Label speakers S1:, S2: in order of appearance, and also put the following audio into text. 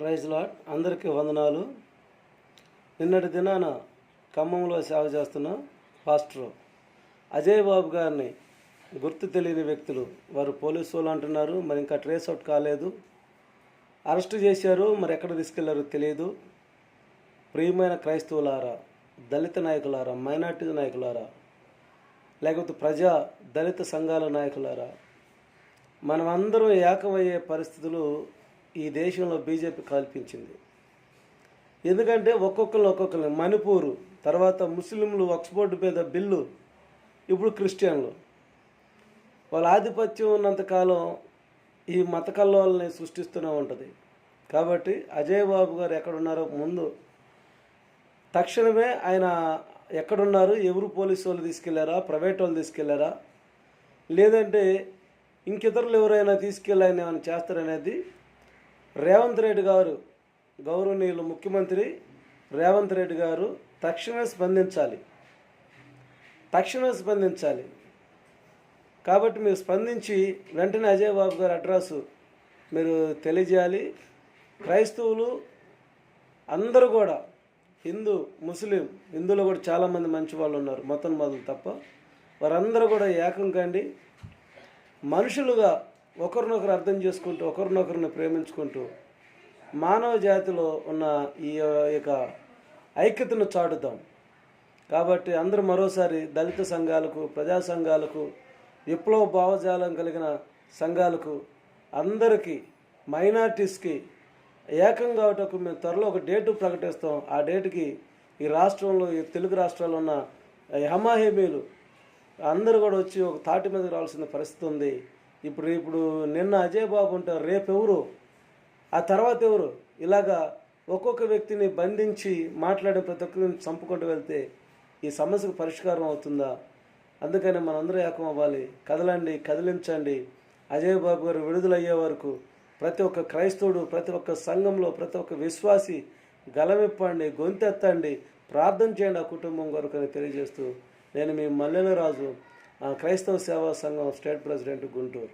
S1: Praise lot అందరికీ వందనాలు. నిన్నటి దినాన ఖమ్మంలో సేవ చేస్తున్న పాస్టర్ అజయ్ బాబు గారిని గుర్తు తెలియని వ్యక్తులు వారు పోలీసు వాళ్ళు అంటున్నారు. మరి ఇంకా ట్రేస్ అవుట్ కాలేదు. అరెస్ట్ చేశారు. మరి ఎక్కడ తీసుకెళ్ళారో తెలియదు. ప్రియమైన క్రైస్తవులారా దళిత నాయకులారా మైనార్టీ నాయకులారా లేకపోతే ప్రజా దళిత సంఘాల నాయకులారా మనం అందరం ఏకమయ్యే పరిస్థితులు ఈ దేశంలో బీజేపీ కల్పించింది. ఎందుకంటే ఒక్కొక్కరు ఒక్కొక్కరు మణిపూరు తర్వాత ముస్లింలు ఆక్స్ఫోర్డ్ మీద బిల్లు ఇప్పుడు క్రిస్టియన్లు. వాళ్ళ ఆధిపత్యం ఉన్నంతకాలం ఈ మత కల్లోల్ని సృష్టిస్తూనే ఉంటుంది. కాబట్టి అజయ్ బాబు గారు ఎక్కడున్నారో ముందు తక్షణమే ఆయన ఎక్కడున్నారు ఎవరు పోలీసు వాళ్ళు తీసుకెళ్ళారా ప్రైవేట్ వాళ్ళు తీసుకెళ్ళారా లేదంటే ఇంకితరులు ఎవరైనా తీసుకెళ్ళి ఆయన ఏమైనా చేస్తారనేది రేవంత్ రెడ్డి గారు గౌరవనీయులు ముఖ్యమంత్రి రేవంత్ రెడ్డి గారు తక్షణమే స్పందించాలి. తక్షణమే స్పందించాలి. కాబట్టి మీరు స్పందించి వెంటనే అజయ్ బాబు గారి అడ్రస్ మీరు తెలియజేయాలి. క్రైస్తవులు అందరూ కూడా హిందూ ముస్లిం హిందువులు కూడా చాలామంది మంచి వాళ్ళు ఉన్నారు. మొత్తం మొదలు తప్ప వారందరూ కూడా ఏకం కండి. మనుషులుగా ఒకరినొకరు అర్థం చేసుకుంటూ ఒకరినొకరిని ప్రేమించుకుంటూ మానవ జాతిలో ఉన్న ఈ యొక్క ఐక్యతను చాటుదాం కాబట్టి అందరూ మరోసారి దళిత సంఘాలకు ప్రజా సంఘాలకు విప్లవ భావజాలం కలిగిన సంఘాలకు అందరికీ మైనార్టీస్కి ఏకం కావటకు మేము త్వరలో ఒక డేటు ప్రకటిస్తాం. ఆ డేటుకి ఈ రాష్ట్రంలో ఈ తెలుగు రాష్ట్రాల్లో ఉన్న హమాహేమీలు అందరూ కూడా వచ్చి ఒక తాటి మీదకి రావాల్సిన పరిస్థితి ఉంది. ఇప్పుడు ఇప్పుడు నిన్న అజయ్ బాబు ఉంటారు రేపు ఎవరు ఆ తర్వాత ఎవరు? ఇలాగా ఒక్కొక్క వ్యక్తిని బంధించి మాట్లాడే ప్రతి ఒక్కరిని చంపుకుంటూ వెళ్తే ఈ సమస్యకు పరిష్కారం అవుతుందా? అందుకని మనందరూ ఏకం అవ్వాలి. కదలండి కదిలించండి. అజయ్ బాబు గారు విడుదలయ్యే వరకు ప్రతి ఒక్క క్రైస్తవుడు ప్రతి ఒక్క సంఘంలో ప్రతి ఒక్క విశ్వాసి గలమిప్పండి గొంతెత్తండి. ప్రార్థన చేయండి ఆ కుటుంబం కొరకు అని తెలియజేస్తూ నేను మీ మల్లెల రాజు. క్రైస్తవ సేవా సంఘం స్టేట్ ప్రెసిడెంట్ గుంటూరు.